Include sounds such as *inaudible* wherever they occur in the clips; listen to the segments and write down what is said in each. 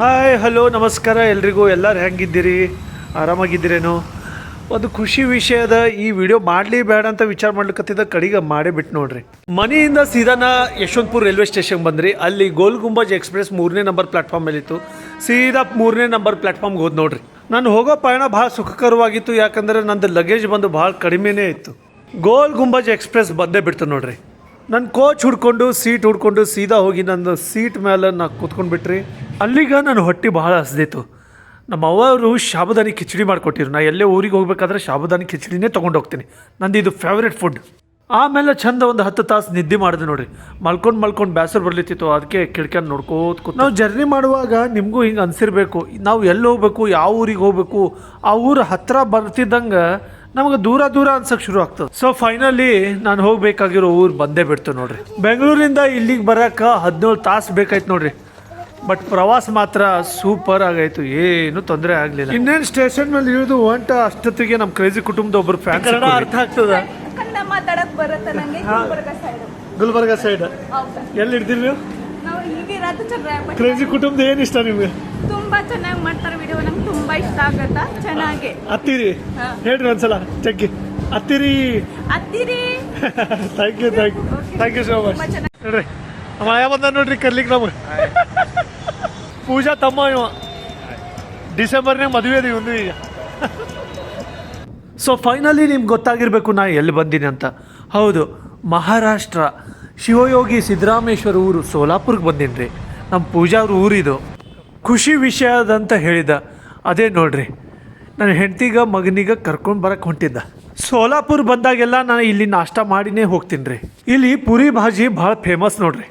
Hi hello ನಮಸ್ಕಾರ ಎಲ್ರಿಗೂ. ಎಲ್ಲರೂ ಹೆಂಗಿದ್ದೀರಿ? ಆರಾಮಾಗಿದ್ದೀರೇನು? ಒಂದು ಖುಷಿ ವಿಷಯದ ಈ ವಿಡಿಯೋ ಮಾಡಲಿ ಬೇಡ ಅಂತ ವಿಚಾರ ಮಾಡ್ಲಿಕ್ಕತ್ತಿದ್ದ ಕಡೆಗೆ ಮಾಡೇ ಬಿಟ್ಟು ನೋಡ್ರಿ. ಮನೆಯಿಂದ ಸೀದಾನ ಯಶವಂತಪುರ ರೈಲ್ವೆ ಸ್ಟೇಷನ್ ಬಂದ್ರಿ. ಅಲ್ಲಿ ಗೋಲ್ ಗುಂಬಜ್ ಎಕ್ಸ್ಪ್ರೆಸ್ ಮೂರನೇ ನಂಬರ್ ಪ್ಲಾಟ್ಫಾರ್ಮ್ ಮೇಲಿತ್ತು. ಸೀದಾ ಮೂರನೇ ನಂಬರ್ ಪ್ಲಾಟ್ಫಾರ್ಮ್ಗೆ ಹೋದ್ ನೋಡ್ರಿ. ನಾನು ಹೋಗೋ ಪಯಣ ಭಾಳ ಸುಖಕರವಾಗಿತ್ತು, ಯಾಕಂದ್ರೆ ನಂದು ಲಗೇಜ್ ಬಂದು ಭಾಳ ಕಡಿಮೆನೇ ಇತ್ತು. ಗೋಲ್ ಗುಂಬಜ್ ಎಕ್ಸ್ಪ್ರೆಸ್ ಬಂದೇ ಬಿಡ್ತು ನೋಡ್ರಿ. ನನ್ನ ಕೋಚ್ ಹುಡ್ಕೊಂಡು ಸೀಟ್ ಹುಡ್ಕೊಂಡು ಸೀದಾ ಹೋಗಿ ನನ್ನ ಸೀಟ್ ಮೇಲೆ ನಾ ಕೂತ್ಕೊಂಡು ಬಿಟ್ರಿ ಅಲ್ಲಿಗ ನನ್ನ ಹೊಟ್ಟೆ ಭಾಳ ಹಸ್ದಿತ್ತು. ನಮ್ಮ ಅವರು ಶಾಬುದಾನಿ ಕಿಚಡಿ ಮಾಡಿಕೊಟ್ಟಿರು ನಾ ಎಲ್ಲೇ ಊರಿಗೆ ಹೋಗ್ಬೇಕಾದ್ರೆ ಶಾಬುದಾನಿ ಕಿಚಡಿನೇ ತೊಗೊಂಡು ಹೋಗ್ತೀನಿ. ನಂದು ಇದು ಫೇವ್ರೆಟ್ ಫುಡ್ ಆಮೇಲೆ ಚಂದ ಒಂದು ಹತ್ತು ತಾಸು ನಿದ್ದೆ ಮಾಡಿದೆ ನೋಡ್ರಿ. ಮಲ್ಕೊಂಡು ಮಲ್ಕೊಂಡು ಬೇಸರ ಬರ್ಲಿತ್ತಿತ್ತು. ಅದಕ್ಕೆ ಕಿಡ್ಕೊಂಡು ನೋಡ್ಕೋತ ಕೂತ್ ನಾವು ಜರ್ನಿ ಮಾಡುವಾಗ ನಿಮಗೂ ಹಿಂಗೆ ಅನ್ಸಿರ್ಬೇಕು. ನಾವು ಎಲ್ಲಿ ಹೋಗ್ಬೇಕು ಯಾವ ಊರಿಗೆ ಹೋಗ್ಬೇಕು ಆ ಊರು ಹತ್ತಿರ ಬರ್ತಿದ್ದಂಗೆ ನಮಗೆ ದೂರ ದೂರ ಅನ್ಸಕ್ಕೆ ಶುರು ಆಗ್ತದೆ. ಸೊ ಫೈನಲಿ ನಾನು ಹೋಗ್ಬೇಕಾಗಿರೋ ಊರು ಬಂದೇ ಬಿಡ್ತು ನೋಡ್ರಿ. ಬೆಂಗಳೂರಿಂದ ಇಲ್ಲಿಗೆ ಬರಕ್ಕೆ ಹದಿನೇಳು ತಾಸು ಬೇಕಾಯ್ತು ನೋಡ್ರಿ. ಬಟ್ ಪ್ರವಾಸ ಮಾತ್ರ ಸೂಪರ್ ಆಗಾಯ್ತು ಏನು ತೊಂದರೆ ಆಗಲಿಲ್ಲ. ಇನ್ನೇನು ಸ್ಟೇಷನ್ ಮೇಲೆ ಇಳಿದು ಹೊಂಟ ಅಷ್ಟೊತ್ತಿಗೆ ನಮ್ಮ ಕ್ರೇಜಿ ಕುಟುಂಬದ ಒಬ್ರು ಫ್ಯಾನ್ ಕನ್ನಡ ಅರ್ಥ ಆಗ್ತದ? ಕನ್ನಡ ಮಾತಾಡಕ್ ಬರುತ್ತೆ ನಂಗೆ ಗುಲ್ಬರ್ಗ ಸೈಡ್ ಗುಲ್ಬರ್ಗ ಸೈಡ್ ಹೌದಾ. ಎಲ್ಲಿ ಹಿಡ್ದಿರಿ ನೀವು ನಾವು ಹೀಗೆ ಇರೋದು ಚೆನ್ನಾಗಿ ಬಟ್ ಕ್ರೇಜಿ ಕುಟುಂಬದ ಏನು ಇಷ್ಟ ನಿಮ್ಗೆ? ತುಂಬಾ ಚೆನ್ನಾಗಿ ಮಾಡ್ತಾರೆ ವಿಡಿಯೋ ನಮ್ಗೆ ತುಂಬಾ ಇಷ್ಟ ಆಗತ್ತಾ? ಚೆನ್ನಾಗಿ. ಹತ್ತಿರಿ. ಹೇಳ್ರಿ ಒಂದ್ಸಲ ಚಕ್ಕಿ ಹತ್ತಿರಿ. ಹತ್ತಿರಿ. Thank you thank you thank you so much ನೋಡ್ರಿ ಯಾವ ಬಂದ ನೋಡ್ರಿ ಕರ್ಲಿಕ್ ನಮಗೆ? ಪೂಜಾ ತಮ್ಮ ಇವ. ಡಿಸೆಂಬರ್ನಾಗ ಮದುವೆ ಅದೀವಿ ಒಂದು ಈಗ. ಸೊ ಫೈನಲಿ ನಿಮ್ಗೆ ಗೊತ್ತಾಗಿರ್ಬೇಕು ನಾ ಎಲ್ಲಿ ಬಂದೀನಿ ಅಂತ. ಹೌದು, ಮಹಾರಾಷ್ಟ್ರ ಶಿವಯೋಗಿ ಸಿದ್ದರಾಮೇಶ್ವರ ಊರು ಸೋಲಾಪುರ್ಗೆ ಬಂದೀನಿ ರೀ ನಮ್ಮ ಪೂಜಾ ಅವ್ರ ಊರಿದು ಖುಷಿ ವಿಷಯದಂತ ಹೇಳಿದ. ಅದೇ ನೋಡ್ರಿ, ನನ್ನ ಹೆಂಡ್ತಿಗ ಮಗನಿಗ ಕರ್ಕೊಂಡು ಬರಕ್ಕೆ ಹೊಂಟಿದ್ದ. ಸೋಲಾಪುರ್ ಬಂದಾಗೆಲ್ಲ ನಾನು ಇಲ್ಲಿ ನಾಷ್ಟ ಮಾಡಿನೇ ಹೋಗ್ತೀನಿ ರೀ ಇಲ್ಲಿ ಪುರಿ ಭಾಜಿ ಭಾಳ ಫೇಮಸ್ ನೋಡ್ರಿ.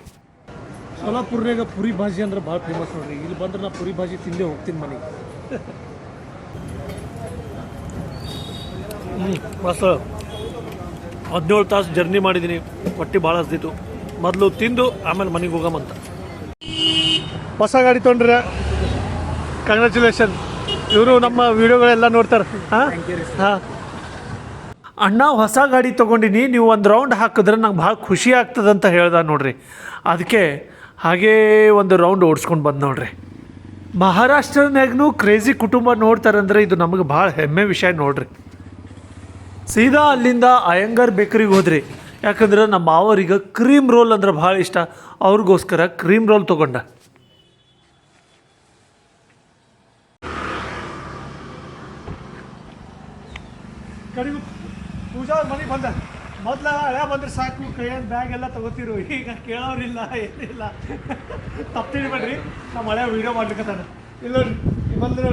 ಸೋಲಾಪುರ್ನಾಗ ಪುರಿ ಭಾಜಿ ಅಂದ್ರೆ ಭಾಳ ಫೇಮಸ್ ನೋಡ್ರಿ. ಇಲ್ಲಿ ಬಂದ್ರೆ ನಾ ಪುರಿ ಭಾಜಿ ತಿಂದೇ ಹೋಗ್ತೀನಿ ಮನೆಗೆ ಮಸ್ತ್. ಹದಿನೇಳು ತಾಸು ಜರ್ನಿ ಮಾಡಿದ್ದೀನಿ ಹೊಟ್ಟೆ ಭಾಳ ಹಸ್ದಿತ್ತು. ಮೊದಲು ತಿಂದು ಆಮೇಲೆ ಮನೆಗೆ ಹೋಗಮಂತ ಹೊಸ ಗಾಡಿ ತೊಗೊಂಡ್ರೆ ಕಂಗ್ರ್ಯಾಚುಲೇಷನ್ ಇವರು ನಮ್ಮ ವಿಡಿಯೋಗಳೆಲ್ಲ ನೋಡ್ತಾರೆ. ಹಾಂ? ಹಾಂ. ಅಣ್ಣ ಹೊಸ ಗಾಡಿ ತೊಗೊಂಡಿನಿ. ನೀವು ಒಂದು ರೌಂಡ್ ಹಾಕಿದ್ರೆ ನಂಗೆ ಭಾಳ ಖುಷಿ ಆಗ್ತದಂತ ಅಂತ ಹೇಳ್ದ ನೋಡ್ರಿ. ಅದಕ್ಕೆ ಹಾಗೇ ಒಂದು ರೌಂಡ್ ಓಡಿಸ್ಕೊಂಡು ಬಂದು ನೋಡ್ರಿ. ಮಹಾರಾಷ್ಟ್ರನಾಗೂ ಕ್ರೇಜಿ ಕುಟುಂಬ ನೋಡ್ತಾರಂದ್ರೆ ಇದು ನಮಗೆ ಭಾಳ ಹೆಮ್ಮೆ ವಿಷಯ ನೋಡ್ರಿ. ಸೀದಾ ಅಲ್ಲಿಂದ ಅಯ್ಯಂಗಾರ್ ಬೇಕರಿಗೆ ಹೋದ್ರಿ. ಯಾಕಂದ್ರೆ ನಮ್ಮ ಮಾವರಿಗೆ ಕ್ರೀಮ್ ರೋಲ್ ಅಂದ್ರೆ ಭಾಳ ಇಷ್ಟ. ಅವ್ರಿಗೋಸ್ಕರ ಕ್ರೀಮ್ ರೋಲ್ ತೊಗೊಂಡ. ಪೂಜಾ ಮನೆಗೆ ಬಂದ. ಮೊದ್ಲ ಹಳೆ ಬಂದ್ರೆ ಸಾಕು ಕೈಯಲ್ಲಿ ಬ್ಯಾಗ್ ಎಲ್ಲ ತಗೋತಿರು. ಈಗ ಕೇಳೋರಿಲ್ಲ, ಏನಿಲ್ಲ. ತಪ್ಪು ಬನ್ರಿ ನಮ್ಮ ಹಳೆ ವೀಡಿಯೋ ಮಾಡ್ಲಿಕ್ಕೆ ಇಲ್ಲ ಬಂದ್ರೆ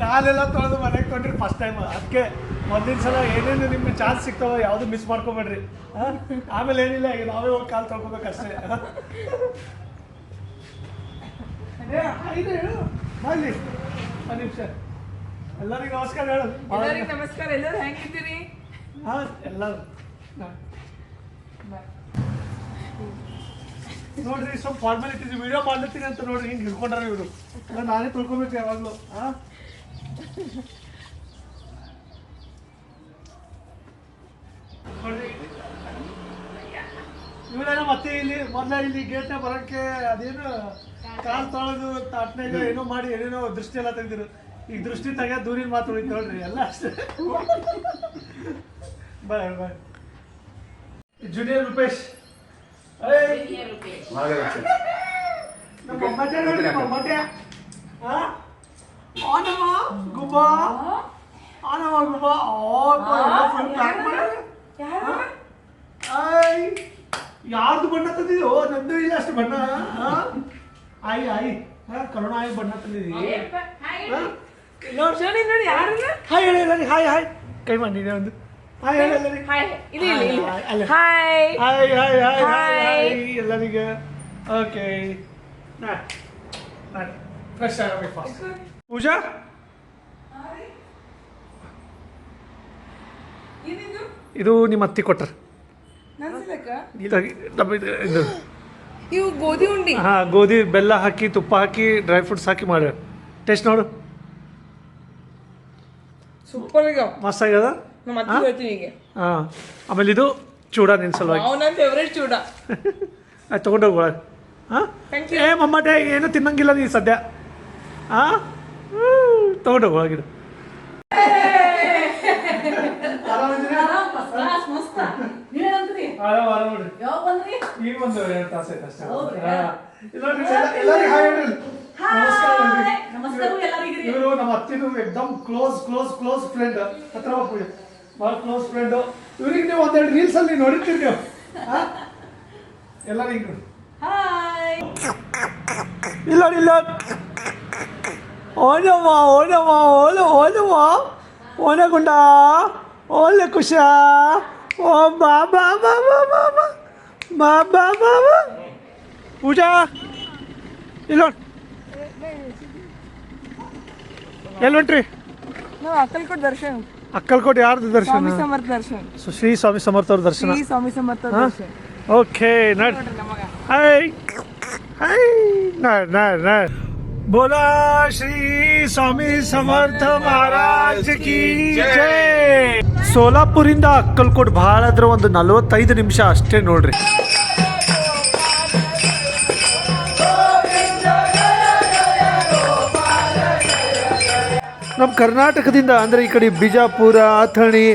ಕಾಲೆಲ್ಲ ತೊಳೆದು ಮನೆಗೆ ತೊಗೊಂಡ್ರಿ ಫಸ್ಟ್ ಟೈಮ್ ಅದಕ್ಕೆ ಮೊದಲಿನ ಸಲ ಏನೇನು ನಿಮ್ಗೆ ಚಾನ್ಸ್ ಸಿಗ್ತಾವ ಯಾವುದು ಮಿಸ್ ಮಾಡ್ಕೊಬೇಡ್ರಿ? ಆಮೇಲೆ ಏನಿಲ್ಲ, ಈಗ ನಾವೇ ಹೋಗಿ ಕಾಲು ತೊಳ್ಕೊಬೇಕಷ್ಟೇ ಬನ್ನಿ. ಒಂದು ನಿಮಿಷ. ಎಲ್ಲರಿಗೂ ನಮಸ್ಕಾರ ಹೇಳು. ಎಲ್ಲರಿಗೂ ನಮಸ್ಕಾರ. ಎಲ್ಲರೂ ಹೆಂಗಿದ್ದೀರಿ? ಹಾಂ ನೋಡ್ರಿ, ಸ್ವಲ್ಪ ಫಾರ್ಮಾಲಿಟೀಸ್ ವಿಡಿಯೋ ಮಾಡ್ಲತ್ತೀನಿ ಅಂತ ನೋಡ್ರಿ, ಹಿಂಗೆ ಹಿಡ್ಕೊಂಡ್ರ ಇವರು. ನಾನೇ ತಿಳ್ಕೊಬೇಕು ಯಾವಾಗಲೂ. ಹಾಂ? ಮತ್ತೆ ಇಲ್ಲಿ, ಮೊದಲ ಇಲ್ಲಿ ಗೇಟ್ನ ಬರೋಕ್ಕೆ ಅದೇನು ಕಾಲ್ ತೊಳೆದು ತಾಟ್ನೆ ಏನೋ ಮಾಡಿ, ಏನೇನೋ ದೃಷ್ಟಿ ಎಲ್ಲ ತೆಗ್ದಿರು. ಈಗ ದೃಷ್ಟಿ ತೆಗ ದೂರಿನ ಮಾತು ಉಳಿತು ನೋಡ್ರಿ, ಎಲ್ಲ ಅಷ್ಟೇ. ಬಾಯ್ ಬಾಯ್ ಜೂನಿಯರ್ ರೂಪೇಶ್ ಏಯ್ ನಮ್ಮ ಮೊಮ್ಮಟ ನೋಡ್ರಿ ಮೊಮ್ಮಟ ಹಾ ಆನಮ್ಮ ಗುಬ್ಬ ಆನಮ್ಮ ಗುಬ್ಬ ಓ ಫುಲ್ ಪ್ಲಾನ್ ಮಾಡಿ ಆಯ್ ಯಾರ್ದು ಬಣ್ಣ ತಂದಿದ್ಯೋ ನಂದು ಇಲ್ಲ ಅಷ್ಟು ಬಣ್ಣ ಹಾ? ಆಯ್ ಆಯ್ ಹಾ ಕರುಣ ಆಯ್ ಬಣ್ಣ ತಂದಿದ್ದೀವಿ ಹಾ? ನೋಡಿ ನೋಡಿ ಯಾರು ಹಾಯ್ ಹೇಳಿ ಎಲ್ಲರಿಗೆ ಹಾಯ್ ಹಾಯ್ ಕೈ ಮಾಡಿದೆ ಒಂದು ಹಾಯ್ ಹೇಳಿ ಹಾಯ್ ಇಲ್ಲಿ ಇಲ್ಲಿ. Hi, hi hi hi hi ಎಲ್ಲರಿಗೆ. ಓಕೆ ಫ್ರೆಶ್ ಆಗಬೇಕು ಫಾಸ್ಟ್ ಪೂಜಾ? ಇದು ನಿಮ್ಮ ಅತ್ತಿ ಕೊಟ್ರ ಇದು ಇವು ಗೋಧಿ ಉಂಡಿ. ಹಾ ಗೋಧಿ ಬೆಲ್ಲ ಹಾಕಿ ತುಪ್ಪ ಹಾಕಿ ಡ್ರೈ ಫ್ರೂಟ್ಸ್ ಹಾಕಿ ಮಾಡ್ಯಾರ ಟೇಸ್ಟ್ ನೋಡು. ಸೂಪರ್ ಈಗ ಮಸ್ತ್ ಆಗ್ಯದ ನಮ್ಮ ಅತ್ತೆ ಹೇಳ್ತೀನಿ ಈಗ ಹಾಂ. ಆಮೇಲೆ ಇದು ಚೂಡ ನಿನ್ನ ಸಲುವಾಗಿ. ಅವ್ ನನ್ನ ಫೇವ್ರೇಟ್ ಚೂಡ. *laughs* ಆಯ್ತು ತೊಗೊಂಡೋಗಿ ಒಳಗೆ. ಹಾಂ? ಏ ಮಮ್ಮಟೆ ಏನು ತಿನ್ನಂಗಿಲ್ಲ ನೀ ಸದ್ಯ. ಹಾಂ? ತಗೊಂಡು ಒಳಗಿಡು ಈಗ ಒಂದು ಎರಡು ತಾಸು ಆಯ್ತು ಅಷ್ಟೇ. ಎಲ್ಲರಿಗೂ ಹಾಯ್ ಹೇಳ್ರಿ. ನಮಸ್ಕಾರ. ಇವರು ನಮ್ಮ ಅತ್ತಿನೂ ಎಕ್ದಮ್ ಕ್ಲೋಸ್ ಕ್ಲೋಸ್ ಕ್ಲೋಸ್ ಫ್ರೆಂಡ್ ಹತ್ರ ಹೋಗ್ಬಿಡಿ. ಭಾಳ ಕ್ಲೋಸ್ ಫ್ರೆಂಡ್ ಇವ್ರಿಗೆ ನೀವು ಒಂದೆರಡು ರೀಲ್ಸ್ ಅಲ್ಲಿ ನೋಡಿರ್ತೀರಿ ನೀವು ಹಾ? ಎಲ್ಲರಿಗೂ ಇಲ್ಲ ನೋಡಿ, ಇಲ್ಲ ಓನಮ್ಮ ಓನಮ್ಮ ಓನ ಓನಮ್ಮ ಓನಗುಂಡ ಓಲೆ ಕುಶ ಓ ಬಾ ಬಾ ಬಾ ಬಾ ಬಾ ಬಾ ಬಾ ಬಾ ಬಾ ಬಾ ಪೂಜಾ ಇಲ್ಲ ನೋಡ್. ಎಲ್ಲಿ ಹೊಂಟ್ರಿ ನಾವು ಅಕ್ಕಲ್ಕೋಟ್ ದರ್ಶನ್ अक्कलकोट यार दर्शन. श्री स्वामी समर्थ दर्शन. ओके नट. हॉटेलला बघा. बोला श्री स्वामी समर्थ महाराज की ಜಯ. ಸೋಲಾಪುರಿಂದ ಅಕ್ಕಲ್ಕೋಟ್ ಬಹಳ ಅಂದ್ರೆ ಒಂದು ನಲವತ್ತೈದು ನಿಮಿಷ ಅಷ್ಟೇ ನಮ್ಮ ಕರ್ನಾಟಕದಿಂದ, ಅಂದರೆ ಈ ಕಡೆ ಬಿಜಾಪುರ, ಅಥಣಿ,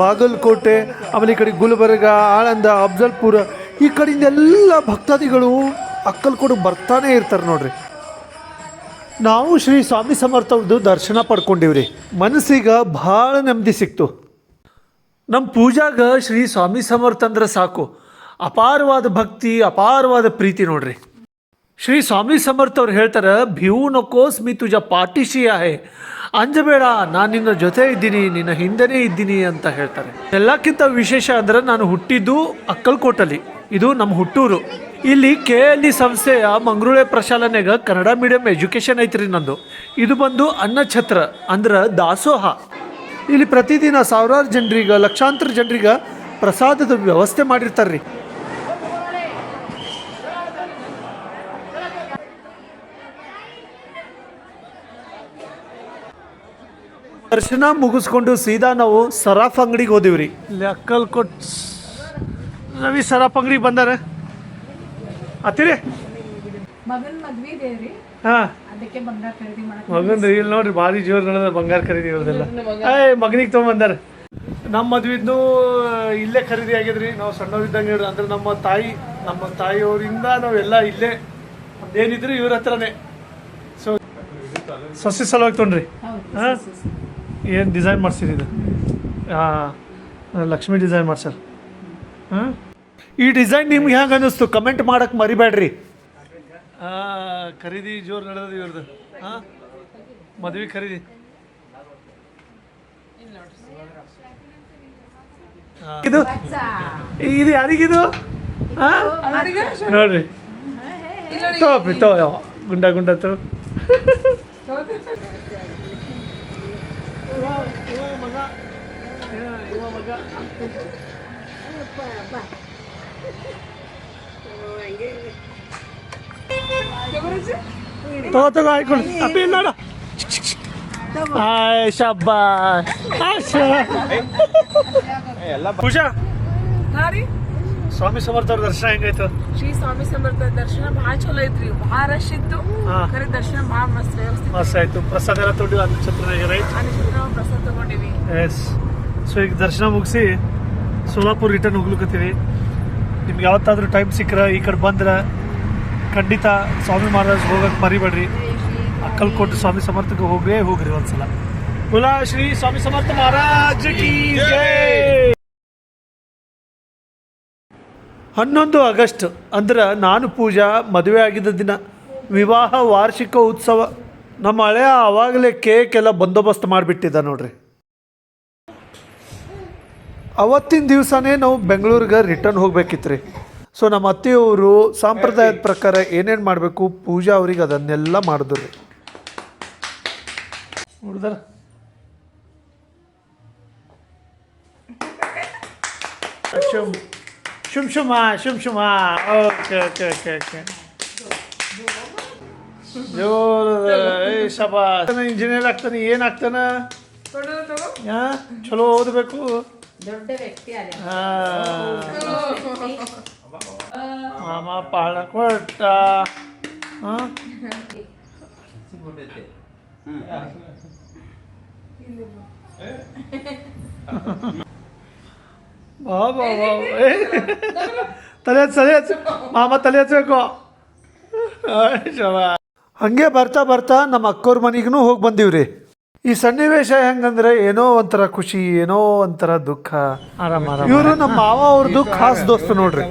ಬಾಗಲಕೋಟೆ, ಆಮೇಲೆ ಈ ಕಡೆ ಗುಲ್ಬರ್ಗ, ಆಳಂದ, ಅಫ್ಜಲ್ಪುರ, ಈ ಕಡೆಯಿಂದ ಎಲ್ಲ ಭಕ್ತಾದಿಗಳು ಅಕ್ಕಲ್ಕೋಡು ಬರ್ತಾನೆ ಇರ್ತಾರೆ ನೋಡ್ರಿ. ನಾವು ಶ್ರೀ ಸ್ವಾಮಿ ಸಮರ್ಥವ್ರದ್ದು ದರ್ಶನ ಪಡ್ಕೊಂಡಿವ್ರಿ. ಮನಸ್ಸಿಗೆ ಭಾಳ ನೆಮ್ಮದಿ ಸಿಕ್ತು. ನಮ್ಮ ಪೂಜಾಗ ಶ್ರೀ ಸ್ವಾಮಿ ಸಮರ್ಥ ಅಂದ್ರೆ ಸಾಕು. ಅಪಾರವಾದ ಭಕ್ತಿ, ಅಪಾರವಾದ ಪ್ರೀತಿ ನೋಡ್ರಿ. ಶ್ರೀ ಸ್ವಾಮಿ ಸಮರ್ಥ ಅವ್ರು ಹೇಳ್ತಾರೆ ಭಿವು ನಕೋಸ್ ಮಿ ತುಜ ಪಾಟಿಶಿ ಆಹೆ ಅಂಜಬೇಡ, ನಾನು ನಿನ್ನ ಜೊತೆ ಇದ್ದೀನಿ, ನಿನ್ನ ಹಿಂದೆನೇ ಇದ್ದೀನಿ ಅಂತ ಹೇಳ್ತಾರೆ. ಎಲ್ಲಕ್ಕಿಂತ ವಿಶೇಷ ಅಂದರೆ ನಾನು ಹುಟ್ಟಿದ್ದು ಅಕ್ಕಲ್ಕೋಟಲ್ಲಿ. ಇದು ನಮ್ಮ ಹುಟ್ಟೂರು. ಇಲ್ಲಿ ಕೆ ಎಲ್ ಇ ಸಂಸ್ಥೆಯ ಮಂಗಳೂರೇ ಪ್ರಶಾಲನೆಗ ಕನ್ನಡ ಮೀಡಿಯಂ ಎಜುಕೇಷನ್ ಐತ್ರಿ ನಂದು. ಇದು ಬಂದು ಅನ್ನಛತ್ರ ಅಂದ್ರೆ ದಾಸೋಹ. ಇಲ್ಲಿ ಪ್ರತಿದಿನ ಸಾವಿರಾರು ಜನರಿಗೆ, ಲಕ್ಷಾಂತರ ಜನರಿಗೆ ಪ್ರಸಾದದ ವ್ಯವಸ್ಥೆ ಮಾಡಿರ್ತಾರ್ರಿ. ದರ್ಶನ ಮುಗಿಸ್ಕೊಂಡು ಸೀದಾ ನಾವು ಸರಾಫ್ ಅಂಗಡಿಗೆ ಹೋದಿವ್ರಿ. ಇಲ್ಲಿ ಅಕ್ಕಲ್ಕೋಟ್ ರವಿ ಸರಾಫ್ ಅಂಗಡಿಗೆ ಬಂದಾರ. ಅತ್ತಿರಿ? ಮಗನ್ ಮದ್ವಿ ದೇವ್ರಿ ಹಾಂ. ಅದಕ್ಕೆ ಬಂಗಾರ ಖರೀದಿ ಮಾಡಕ್ ಮಗಂದು ಇಲ್ಲಿ ನೋಡ್ರಿ ಭಾರಿ ಜೋರ್ ನಡೆದ ಬಂಗಾರ ಖರೀದಿ ಇರೋದಿಲ್ಲ. ಏಯ್ ಮಗನಿಗೆ ತೊಗೊಂಬಂದಾರ ನಮ್ಮ ಮದ್ವಿದ್ನು ಇಲ್ಲೇ ಖರೀದಿ ಆಗಿದ್ರಿ. ನಾವು ಸಣ್ಣವರಿದ್ದಂಗೆ ಹೇಳಿದ್ರು ಅಂದ್ರೆ ನಮ್ಮ ತಾಯಿ ನಮ್ಮ ತಾಯಿಯವರಿಂದ ನಾವೆಲ್ಲ ಇಲ್ಲೇ ಏನಿದ್ರು ಇವ್ರ ಹತ್ರನೇ. ಸೊ ಸೊಸೆ ಸಲುವಾಗಿ ತೊಗೊಂಡ್ರಿ. ಹಾಂ? ಏನು ಡಿಸೈನ್ ಮಾಡ್ಸಿರಿ ಇದು? ಲಕ್ಷ್ಮಿ ಡಿಸೈನ್ ಮಾಡ್ಸರ್ ಹಾಂ ಈ ಡಿಸೈನ್ ನಿಮ್ಗೆ ಹೆಂಗೆ ಅನ್ನಿಸ್ತು? ಕಮೆಂಟ್ ಮಾಡೋಕ್ಕೆ ಮರಿಬೇಡ್ರಿ ಖರೀದಿ ಜೋರು ನಡೆದದ ಇವ್ರದ್ದು ಹಾಂ ಮದುವೆ ಖರೀದಿ. ಇದು? ಇದು ಯಾರಿಗಿದು? ನೋಡ್ರಿ ತೋಪಿ ತೋ ಗುಂಡ ಗುಂಡ ತೋ maga. Ayan, iwa maga. Ano pa ba? തോത്തൊക്കെ ആയിക്കോട്ടെ അപ്പൊ എന്നാടാ ഉഷ ಸ್ವಾಮಿ ಸಮರ್ಥ ಅವ್ರ ದರ್ಶನ ಹೆಂಗಾಯ್ತು? ಶ್ರೀ ಸ್ವಾಮಿ ಸಮರ್ಥ ದರ್ಶನ ಭಾಳ ಚಲೋ ಐತ್ರಿ ಭಾಳ ರಶ್ ಇತ್ತು. ಹಾ. ಖರೆ ದರ್ಶನ ಭಾಳ ಮಸ್ತ್ ವ್ಯವಸ್ಥಿತ ಮಸ್ತ್ ಆಯ್ತು. ಪ್ರಸಾದ ಎಲ್ಲ ತೊಗೊಂಡಿವಿ ಅನ್ನ ಛತ್ರ ರೈಟ್ ಅನಿಶ್ಚಿತ ನಾವು ಪ್ರಸಾದ ತಗೊಂಡಿವಿ. ಎಸ್ ಸೊ ಈಗ ದರ್ಶನ ಮುಗಿಸಿ ಸೋಲಾಪುರ್ ರಿಟರ್ನ್ ಹೋಗ್ಲಿಕ್ಕತ್ತೀವಿ ನಿಮ್ಗೆ ಯಾವತ್ತಾದ್ರೂ ಟೈಮ್ ಸಿಕ್ಕರ ಈ ಕಡೆ ಬಂದ್ರೆ ಖಂಡಿತ ಸ್ವಾಮಿ ಮಹಾರಾಜ್ ಹೋಗಕ್ಕೆ ಮರಿಬೇಡ್ರಿ. ಅಕ್ಕಲ್ಕೋಟೆ ಸ್ವಾಮಿ ಸಮರ್ಥಕ್ಕೆ ಹೋಗೇ ಹೋಗ್ರಿ ಒಂದ್ಸಲ. ಕುಲ ಶ್ರೀ ಸ್ವಾಮಿ ಸಮರ್ಥ ಮಹಾರಾಜ್ ಕಿ ಜೈ! ಹನ್ನೊಂದು ಆಗಸ್ಟ್, ಅಂದ್ರೆ ನಾನು ಪೂಜಾ, ಮದುವೆ ಆಗಿದ್ದ ದಿನ, ವಿವಾಹ ವಾರ್ಷಿಕ ಉತ್ಸವ. ನಮ್ಮ ಹಳೆಯ ಆವಾಗಲೇ ಕೇಕ್ ಎಲ್ಲ ಬಂದೋಬಸ್ತ್ ಮಾಡಿಬಿಟ್ಟಿದ್ದ ನೋಡ್ರಿ. ಅವತ್ತಿನ ದಿವಸನೇ ನಾವು ಬೆಂಗಳೂರಿಗೆ ರಿಟರ್ನ್ ಹೋಗ್ಬೇಕಿತ್ತು ರೀ ಸೊ ನಮ್ಮ ಅತ್ತೆಯವರು ಸಾಂಪ್ರದಾಯದ ಪ್ರಕಾರ ಏನೇನು ಮಾಡಬೇಕು, ಪೂಜಾ ಅವ್ರಿಗೆ ಅದನ್ನೆಲ್ಲ ಮಾಡಿದ್ರು ನೋಡಿದಾರ? ಶುಮ್ shumshuma, shumshuma. Okay, okay, okay, okay. ಜೋರದ ಏ ಶಬಾಸ್ ಇಂಜಿನಿಯರ್ ಆಗ್ತಾನೆ ಏನಾಗ್ತಾನೆ ಹಾ ಚಲೋ ಓದಬೇಕು ದೊಡ್ಡ ವ್ಯಕ್ತಿ ಮಾಮ ಪಾಳ ಕೊಟ್ಟ ಹಾ ಬಾ ಬಾ ಬಾ ಏ. ತಲೆ ಹಚ್ಚು ತಲೆ ಹಚ್ಚು ಮಾಮ ತಲೆ ಹಚ್ಚಬೇಕು ಹಂಗೆ ಬರ್ತಾ ಬರ್ತಾ ನಮ್ಮ ಅಕ್ಕೋರ್ ಮನೆಗೂ ಹೋಗಿ ಬಂದೀವ್ರಿ. ಈ ಸನ್ನಿವೇಶ ಹೆಂಗಂದ್ರೆ ಏನೋ ಒಂಥರ ಖುಷಿ ಏನೋ ಒಂಥರ ದುಃಖ. ಆರಾಮ ಇವರು ನಮ್ಮ ಮಾವ ಅವ್ರದ್ದು ಖಾಸ್ ದೋಸ್ತ ನೋಡ್ರಿ.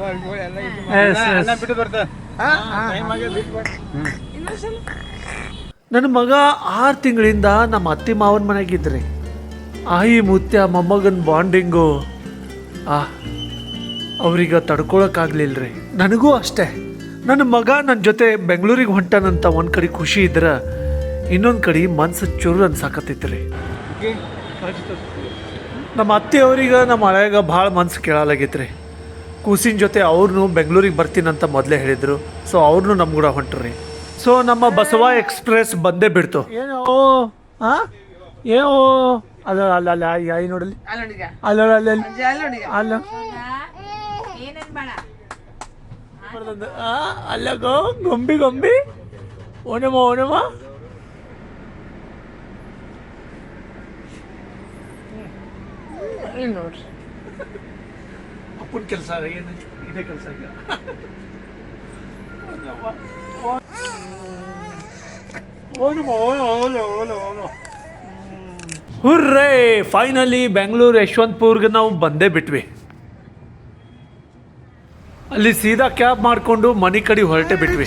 ನನ್ನ ಮಗ ಆರು ತಿಂಗಳಿಂದ ನಮ್ಮ ಅತ್ತಿ ಮಾವನ ಮನೆಗಿದ್ರಿ ಆಯಿ ಮುತ್ಯ ಮೊಮ್ಮಗನ ಬಾಂಡಿಂಗು. ಆ ಅವ್ರೀಗ ರೀ ನನಗೂ ಅಷ್ಟೇ. ನನ್ನ ಮಗ ನನ್ನ ಜೊತೆ ಬೆಂಗಳೂರಿಗೆ ಹೊಂಟಾನಂತ ಒಂದು ಕಡೆ ಖುಷಿ ಇದ್ರೆ ಇನ್ನೊಂದು ಕಡೆ ಮನ್ಸು ಚುರು ಅನ್ಸಾಕತ್ತೈತ್ರಿ. ನಮ್ಮ ಅತ್ತೆಯವ್ರಿಗೆ ನಮ್ಮ ಹಳೆಯಾಗ ಭಾಳ ಮನ್ಸು ಕೇಳಲಾಗೈತ್ರಿ. ಕೂಸಿನ ಜೊತೆ ಅವ್ರನ್ನೂ ಬೆಂಗಳೂರಿಗೆ ಬರ್ತೀನಂತ ಮೊದಲೇ ಹೇಳಿದರು. ಸೊ ಅವ್ರನ್ನೂ ನಮ್ಮ ಕೂಡ ಹೊಂಟ್ರಿ. ಸೊ ನಮ್ಮ ಬಸವ ಎಕ್ಸ್ಪ್ರೆಸ್ ಬಂದೇ ಬಿಡ್ತು. ಏನೋ ಹಾ ಏನೋ ಅಲ್ಲ ಅಲ್ಲ ಅಲ್ಲ ಯಾಯಿ ನೋಡಲಿ ಅಲ್ಲೋಡಿಗ ಅಲ್ಲ ಅಲ್ಲ ಅಲ್ಲಿ ಅಲ್ಲೋಡಿಗ ಅಲ್ಲ ಆ, ಅಲ್ಲ ಗೋ ಗೊಂಬಿ ಗೊಂಬಿ ಓನಮ್ಮ ಓನಮ್ಮ ಇಲ್ಲಿ ನೋಡ್ರಿ ಅಪ್ಪನ ಕೆಲಸ ಏನು ಇದೇ ಕೆಲಸ ಈಗ ಹುರ್ರೇ ಫೈನಲಿ ಬೆಂಗಳೂರು ಯಶವಂತಪುರ್ಗೆ ನಾವು ಬಂದೇ ಬಿಟ್ವಿ. ಅಲ್ಲಿ ಸೀದಾ ಕ್ಯಾಬ್ ಮಾಡಿಕೊಂಡು ಮನೆ ಕಡೆ ಹೊರಟೆ ಬಿಟ್ವಿ.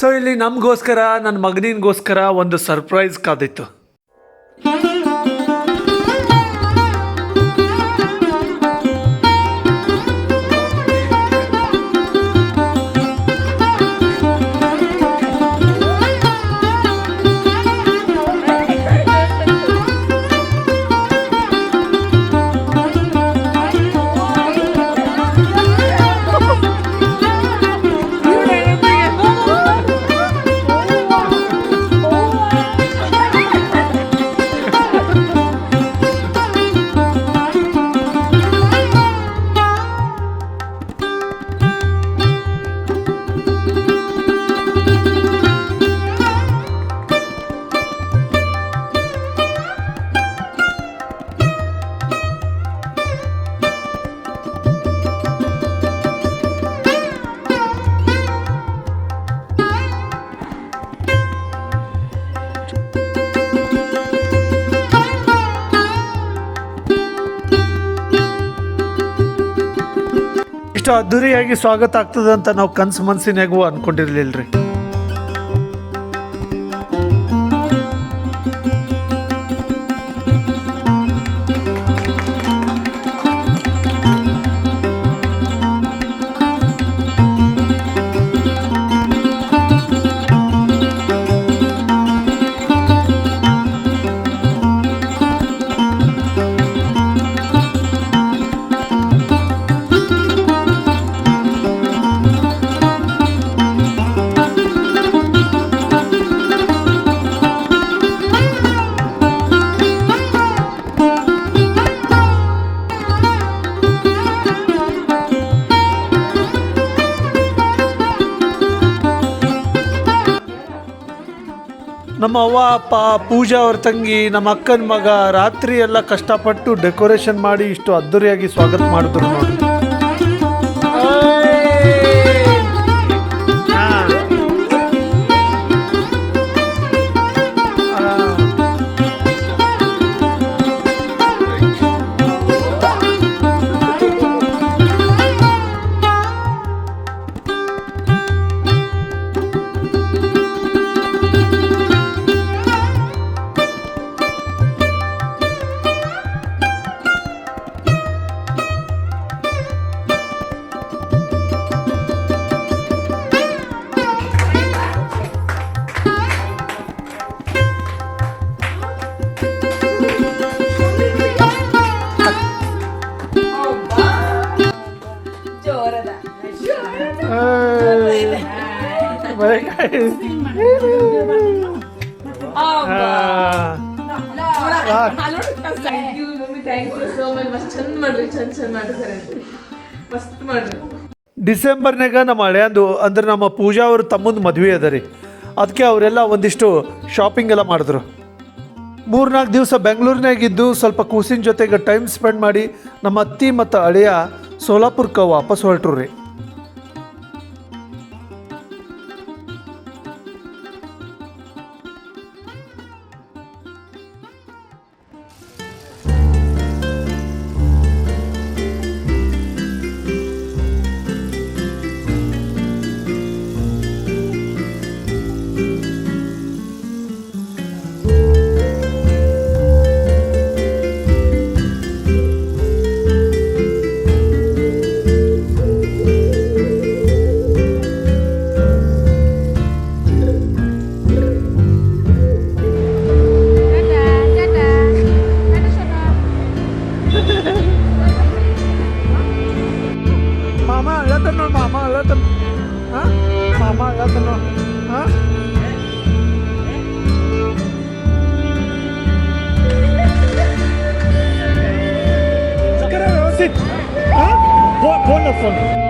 ಸೊ ಇಲ್ಲಿ ನಮಗೋಸ್ಕರ ನನ್ನ ಮಗನಿಗೋಸ್ಕರ ಒಂದು ಸರ್ಪ್ರೈಸ್ ಕಾದಿತ್ತು. ಇಷ್ಟು ಅದ್ದೂರಿಯಾಗಿ ಸ್ವಾಗತ ಆಗ್ತದೆ ಅಂತ ನಾವು ಕನ್ಸು ಮನ್ಸಿನಾಗೂ ಅನ್ಕೊಂಡಿರ್ಲಿಲ್ರಿ. ನಮ್ಮ ಅವ್ವ, ಅಪ್ಪ, ಪೂಜಾ ಅವ್ರ ತಂಗಿ, ನಮ್ಮ ಅಕ್ಕನ ಮಗ ರಾತ್ರಿ ಎಲ್ಲ ಕಷ್ಟಪಟ್ಟು ಡೆಕೋರೇಷನ್ ಮಾಡಿ ಇಷ್ಟು ಅದ್ದೂರಿಯಾಗಿ ಸ್ವಾಗತ ಮಾಡಿದ್ರು ನೋಡಿ. ಮಸ್ತ್ ಚಂದ ಮಾಡ್ರಿ, ಚಂದ ಚಂದ ಮಾಡಿದ್ದಾರೆ ಮಸ್ತ್ ಮಾಡ್ರಿ. ಡಿಸೆಂಬರ್ನಾಗ ನಮ್ಮ ಹಳೆಯಂದು, ಅಂದ್ರೆ ನಮ್ಮ ಪೂಜಾ ಅವ್ರ ತಮ್ಮಂದು ಮದುವೆ ಅದ ರೀ. ಅದಕ್ಕೆ ಅವರೆಲ್ಲ ಒಂದಿಷ್ಟು ಶಾಪಿಂಗ್ ಎಲ್ಲ ಮಾಡಿದ್ರು. ಮೂರ್ನಾಲ್ಕು ದಿವಸ ಬೆಂಗಳೂರಿನಾಗಿದ್ದು ಸ್ವಲ್ಪ ಕೂಸಿನ ಜೊತೆಗೆ ಟೈಮ್ ಸ್ಪೆಂಡ್ ಮಾಡಿ ನಮ್ಮ ಅತ್ತಿ ಮತ್ತು ಅಳಿಯ ಸೋಲಾಪುರಕ್ಕೆ ವಾಪಸ್ ಹೊರಟ್ರು ರೀ. tenor mama lo ten ha mama lo tenor ha sekarang lo sih ha buat buat telepon.